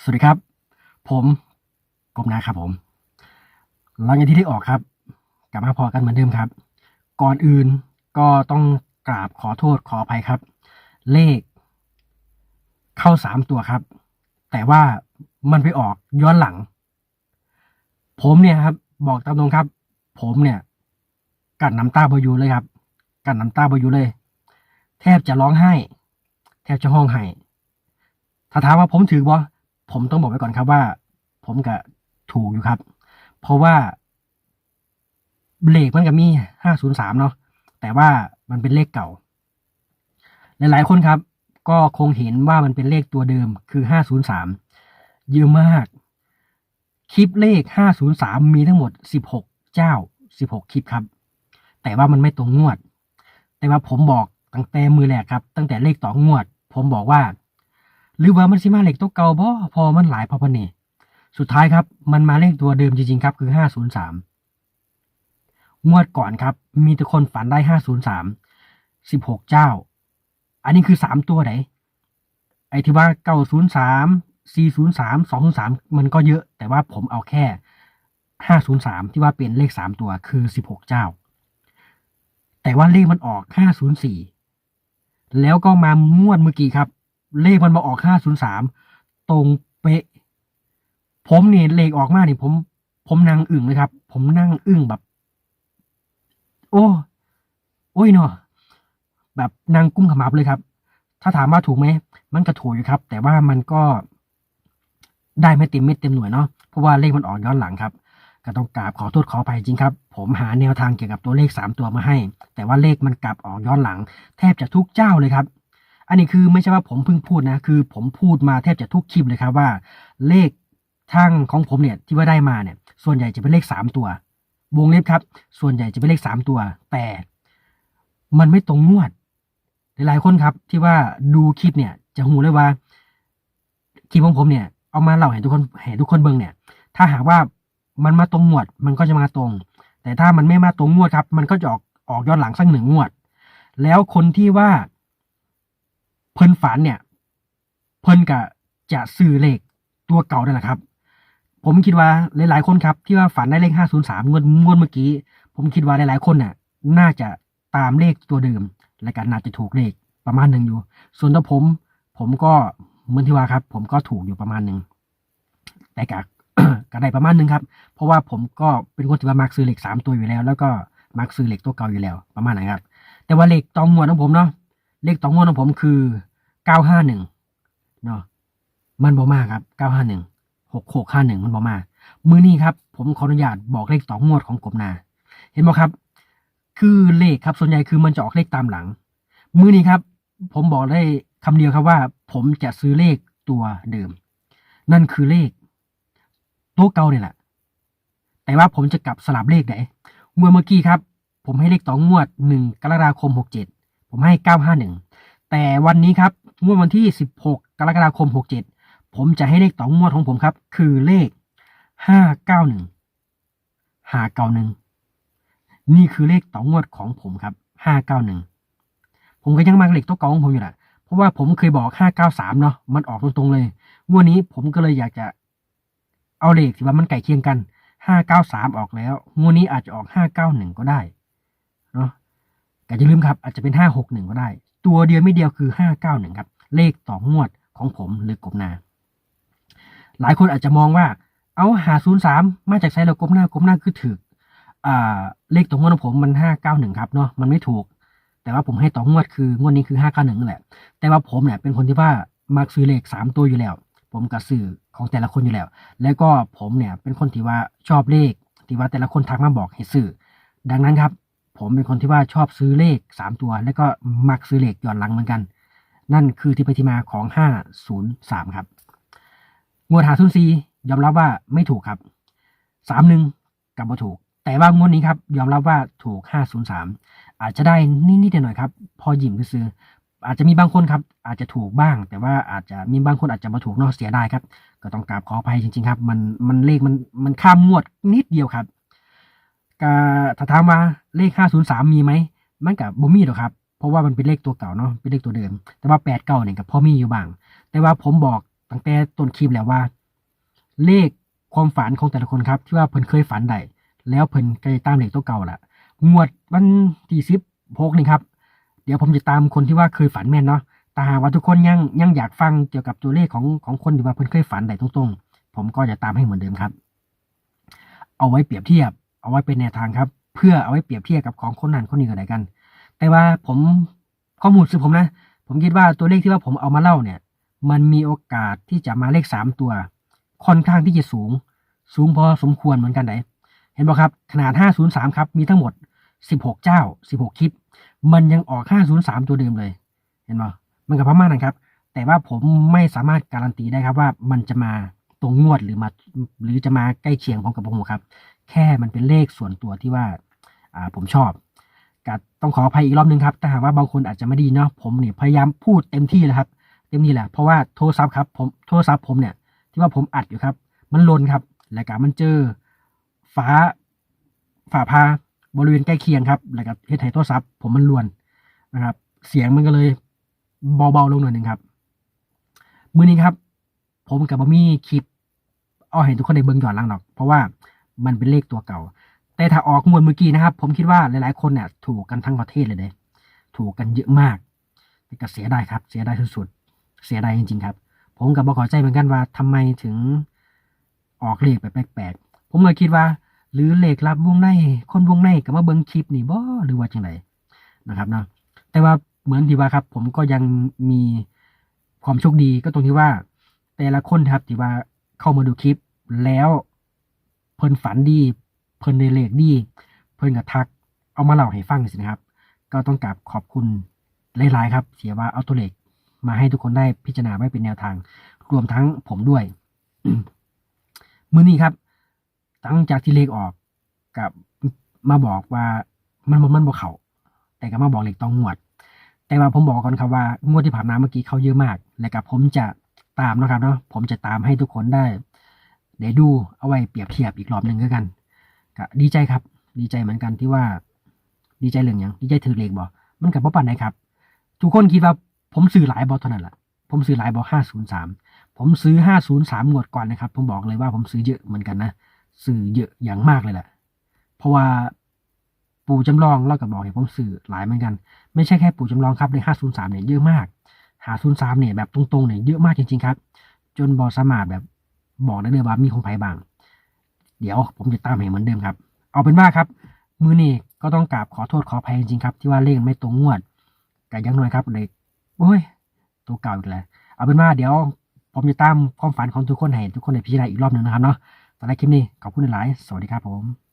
สวัสดีครับ ผมกบนาครับผมหลังจากที่ได้ออกครับ กลับมาพอกันเหมือนเดิมครับ ก่อนอื่นก็ต้องกราบขอโทษขออภัยครับ เลข เข้าสามตัวครับ แต่ว่ามันไปออกย้อนหลัง ผมเนี่ยครับ บอกตามตรงครับ ผมเนี่ย กัดน้ำตาบอยู่เลยครับ กัดน้ำตาบอยู่เลย แทบจะร้องไห้ แทบจะห้องไห้ถ้าถามว่าผมถือบ่ ผมต้องบอกไว้ก่อนครับว่า ผมก็ถูกอยู่ครับ เพราะว่าเลขมันก็มีห้าศูนย์สามเนาะแต่ว่ามันเป็นเลขเก่า หลายๆคนครับ ก็คงเห็นว่ามันเป็นเลขตัวเดิมคือห้าศูนย์สามเยอะมาก คลิปเลขห้าศูนย์สามมีทั้งหมดสิบหกเจ้าสิบหกคลิปครับ แต่ว่ามันไม่ตรงงวด แต่ว่าผมบอกตั้งแต่มือแรกครับ ตั้งแต่เลขต่องวด ผมบอกว่า หรือว่ามันสิมาเลขตัวเก่าบ่พอมันหลายพอพะนี่สุดท้ายครับ มันมาเลขตัวเดิมจริงๆครับคือห้าศูนย์สามงวดก่อนครับ มีแต่คนฝันได้ห้าศูนย์สามสิบหกเจ้า อันนี้คือสามตัวไหนไอ้ที่ว่าเก้าศูนย์สามสี่ศูนย์สามสองศูนย์สามมันก็เยอะ แต่ว่าผมเอาแค่ห้าศูนย์สามที่ว่าเป็นเลขสามตัวคือสิบหกเจ้า แต่ว่าเลขมันออกห้าศูนย์สี่แล้วก็มางวดเมื่อกี้ครับ เลขมันมาออกห้าศูนย์สามตรงเป๊ะ ผมเนี่ยเลขออกมาเนี่ยผม ผมนั่งอึ้งเลยครับ ผมนั่งอึ้งแบบ โอ้โอ้ยเนาะแบบนางกุ้งขมับเลยครับ ถ้าถามว่าถูกไหม มันก็ถูกอยู่ครับ แต่ว่ามันก็ได้ไม่เต็มเม็ดเต็มหน่วยเนาะเพราะว่าเลขมันออกย้อนหลังครับก็ต้องกราบขอโทษขออภัยจริงครับ ผมหาแนวทางเกี่ยวกับตัวเลขสามตัวมาให้ แต่ว่าเลขมันกลับออกย้อนหลัง แทบจะทุกเจ้าเลยครับ อันนี้คือไม่ใช่ว่าผมเพิ่งพูดนะ คือผมพูดมาแทบจะทุกคลิปเลยครับว่า เลขทางของผมเนี่ยที่ว่าได้มาเนี่ย ส่วนใหญ่จะเป็นเลขสามตัว วงเล็บครับ ส่วนใหญ่จะเป็นเลขสามตัว แต่มันไม่ตรงงวด หลายๆคนครับที่ว่าดูคลิปเนี่ย จะหูเลยว่าคลิปของผมเนี่ยเอามาเล่าให้ทุกคนให้ทุกคนเบิ่งเนี่ย ถ้าหากว่ามันมาตรงงวด มันก็จะมาตรง แต่ถ้ามันไม่มาตรงงวดครับ มันก็จะออกออกย้อนหลังสักหนึ่งงวด แล้วคนที่ว่า เพิ่นฝันเนี่ย เพิ่นกะจะซื้อเลขตัวเก่านั่นแหละครับ ผมคิดว่าหลายๆคนครับ ที่ว่าฝันได้เลขห้าศูนย์สามงวดงวดเมื่อกี้ ผมคิดว่าหลายๆคนน่ะ น่าจะตามเลขตัวเดิม และกันน่าจะถูกเลขประมาณหนึ่งอยู่ ส่วนตัวผม ผมก็เหมือนที่ว่าครับ ผมก็ถูกอยู่ประมาณหนึ่งแต่กะก็ได้ประมาณหนึ่งครับ เพราะว่าผมก็เป็นคนที่ว่ามักซื้อเลขสามตัวอยู่แล้ว แล้วก็มักซื้อเลขตัวเก่าอยู่แล้ว ประมาณไหนครับ แต่ว่าเลขตองงวดของผมเนาะ เลขตองงวดของผมคือเก้าห้าหนึ่งเนาะมันบ่มากครับเก้าห้าหนึ่งหกหกห้าหนึ่งมันบ่มา มือนี้ครับ ผมขออนุญาตบอกเลขตองงวดของกบนา เห็นบ่ครับ คือเลขครับส่วนใหญ่คือมันจะออกเลขตามหลัง มือนี้ครับ ผมบอกได้คำเดียวครับว่า ผมจะซื้อเลขตัวเดิม นั่นคือเลข ตัวเก่าเนี่ยแหละแต่ว่าผมจะกลับสลับเลขไหนงวดเมื่อกี้ครับ ผมให้เลขต่องวดหนึ่งกรกฎาคมหกเจ็ด ผมให้เก้าห้าหนึ่งแต่วันนี้ครับงวดวันที่สิบหกรกฎาคมหกเจ็ดผมจะให้เลขต่องวดของผมครับ คือเลขห้าเก้าหาเก่าหนึ่งนี่คือเลขต่องวดของผมครับห้าเก้าหนึ่งผมก็ยังมักเลขตัวเก่าของผมอยู่แหละเพราะว่าผมเคยบอกห้าเนาะมันออกตรงๆเลยงวดนี้ผมก็เลยอยากจะเอาเลขที่ว่ามันไก่เคียงกันห้าเก้าสามออกแล้วงวดนี้อาจจะออกห้าเก้าหนึ่งก็ได้ แต่อย่าลืมครับอาจจะเป็นห้าหกหนึ่งก็ได้ ตัวเดียวไม่เดียวคือห้าเก้าหนึ่งครับ เลขต่องวดของผมหรือกบนา หลายคนอาจจะมองว่า เอาหาศูนย์สามมาจากไซเรากบหน้ากบหน้าคือถือเลขต่องวดของผมมันห้าเก้าหนึ่งครับเนาะมันไม่ถูก แต่ว่าผมให้ต่องวดคืองวดนี้คือห้าเก้าหนึ่งนั่นแหละ แต่ว่าผมเนี่ยเป็นคนที่ว่ามักซื้อเลขสามตัวอยู่แล้ว ผมกับสื่อของแต่ละคนอยู่แล้ว แล้วก็ผมเนี่ยเป็นคนที่ว่าชอบเลขที่ว่าแต่ละคนทักมาบอกให้ซื้อดังนั้นครับ ผมเป็นคนที่ว่าชอบซื้อเลขสามตัว แล้วก็มักซื้อเลขหย้อนหลังเหมือนกัน นั่นคือที่ไปที่มาของห้าศูนย์สามครับงวดหาศูนย์สี่ยอมรับว่าไม่ถูกครับสามหนึ่งกับบ่ถูก แต่ว่างวดนี้ครับยอมรับว่าถูกห้าศูนย์สามอาจจะได้นิดๆหน่อยๆครับ พอหยิมซื้ออาจจะมีบางคนครับ อาจจะถูกบ้าง แต่ว่าอาจจะมีบางคนอาจจะมาถูกนอกเสียไดายครับ ก็ต้องกราบขออภัยจริง ๆ ครับ มันมันเลขมันมันข้ามงวดนิดเดียวครับ กถ้าถามว่าเลขห้าศูนย์สามมีไหมมันกับบ่มีหรอกครับ เพราะว่ามันเป็นเลขตัวเก่าเนาะเป็นเลขตัวเดิม แต่ว่าแปดเก้าเนี่ยกับพ่อมีอยู่บ้าง แต่ว่าผมบอกตั้งแต่ต้นคลิปแล้วว่า เลขความฝันของแต่ละคนครับ ที่ว่าเพิ่นเคยฝันได้แล้วเพิ่นก็จะตามเลขตัวเก่าละงวดวันที่สิบหกนี่ครับ เดี๋ยวผมจะตามคนที่ว่าเคยฝันแม่นเนาะแต่หากว่าทุกคนยังยังอยากฟังเกี่ยวกับตัวเลขของของคนที่ว่าเพิ่นเคยฝันได้ตรงๆ ผมก็จะตามให้เหมือนเดิมครับ เอาไว้เปรียบเทียบ เอาไว้เป็นแนวทางครับ เพื่อเอาไว้เปรียบเทียบกับของคนนั้นคนนี้กันไหนกัน แต่ว่าผมข้อมูลสือผมนะ ผมคิดว่าตัวเลขที่ว่าผมเอามาเล่าเนี่ย มันมีโอกาสที่จะมาเลขสามตัว ค่อนข้างที่จะสูง สูงพอสมควรเหมือนกันไหนเห็นไหมครับ ขนาด 503 ครับ มีทั้งหมด 16 เจ้า 16 คลิป มันยังออก 503 ตัวเดิมเลย เห็นไหมมันกับประมานั้นครับ แต่ว่าผมไม่สามารถการันตีได้ครับว่ามันจะมาตรงงวดหรือมา หรือจะมาใกล้เคียงพร้อมกับผมครับ แค่มันเป็นเลขส่วนตัวที่ว่าอ่าผมชอบก็ต้องขออภัยอีกรอบนึงครับถ้าหากว่าบางคนอาจจะไม่ดีเนาะผมเนี่ยพยายามพูดเต็มที่แล้วครับ เต็มที่แหละเพราะว่าโทรศัพท์ครับผมโทรศัพท์ผมเนี่ย ที่ว่าผมอัดอยู่ครับ มันลนครับแล้วก็มันเจอฟ้าฝ่าพาบริเวณใกล้เคียงครับแล้วก็เฮ็ดให้โทรศัพท์ผมมันลวนนะครับ เสียงมันก็เลยเบาๆลงหน่อยหนึ่งครับมือนี้ครับ ผมกับบอมี่คลิปเอาให้ทุกคนได้เบิ่งย้อนหลังหรอก เพราะว่า มันเป็นเลขตัวเก่า แต่ถ้าออกงวดเมื่อกี้นะครับ ผมคิดว่าหลาย ๆ คนเนี่ยถูกกันทั้งประเทศเลยเด้ถูกกันเยอะมากแต่ก็เสียดายครับ เสียดายสุดๆเสียดายจริง ๆ ครับ ผมกับบขอใจเหมือนกันว่าทำไมถึงออกเลขไปแปลกๆผมเลยคิดว่า หรือเลขลับวงในคนวงในก็มาเบิ่งคลิปนี่บ่หรือว่าจังไดนะครับเนาะแต่ว่าเหมือนที่ว่าครับ ผมก็ยังมีความโชคดีก็ตรงที่ว่า แต่ละคนครับที่ว่าเข้ามาดูคลิปแล้ว เพิ่นฝันดี เพิ่นได้เลขดี เพิ่นก็ทัก เอามาเล่าให้ฟังสินะครับ ก็ต้องกราบขอบคุณหลายๆครับเสียว่าเอาตัวเลขมาให้ทุกคนได้พิจารณาไว้เป็นแนวทาง รวมทั้งผมด้วย มือนี้ครับหลังจากที่เลขออกกับมาบอกว่ามันบ่มันบ่เขา แต่ก็มาบอกเลขต้องงวด แต่ว่าผมบอกก่อนครับว่างวดที่ผ่านมาเมื่อกี้เขาเยอะมาก และกับผมจะตามนะครับเนาะผมจะตามให้ทุกคนได้ ได้ดูเอาไว้เปรียบเทียบอีกรอบหนึ่งก็กันก็ดีใจครับ ดีใจเหมือนกันที่ว่า ดีใจเรื่องหยังดีใจถือเลขบ่มันกับบ่ปานไหนครับ ทุกคนคิดว่าผมซื้อหลายบอเท่านั้นแหละผมซื้อหลายบอห้าศูนย์สามผมซื้อห้าศูนย์สามงวดก่อนนะครับ ผมบอกเลยว่าผมซื้อเยอะเหมือนกันนะซื้อเยอะอย่างมากเลยแหละเพราะว่าปู่จำลองเล่ากับบอกเนี่ยผมซื้อหลายเหมือนกัน ไม่ใช่แค่ปู่จำลองครับในห้าศูนย์สามเนี่ยเยอะมากหาศูนย์สามเนี่ยแบบตรงๆเนี่ยเยอะมากจริงๆครับ จนบอสมารถแบบ บอกได้เลยว่ามีของไผ่บาง เดี๋ยวผมจะตามให้เหมือนเดิมครับ เอาเป็นว่าครับ มือนี่ก็ต้องกราบขอโทษขออภัยจริงๆครับที่ว่าเลขไม่ตรงงวดแต่อยังน้อยครับเลยโอ้ยตัวเก่าอีกแล้วเอาเป็นว่าเดี๋ยว ผมจะตามความฝันของทุกคนให้ทุกคนในพิจารณาอีกรอบหนึ่งนะครับเนาะสำหรับคลิปนี้ขอบคุณหลาย สวัสดีครับผม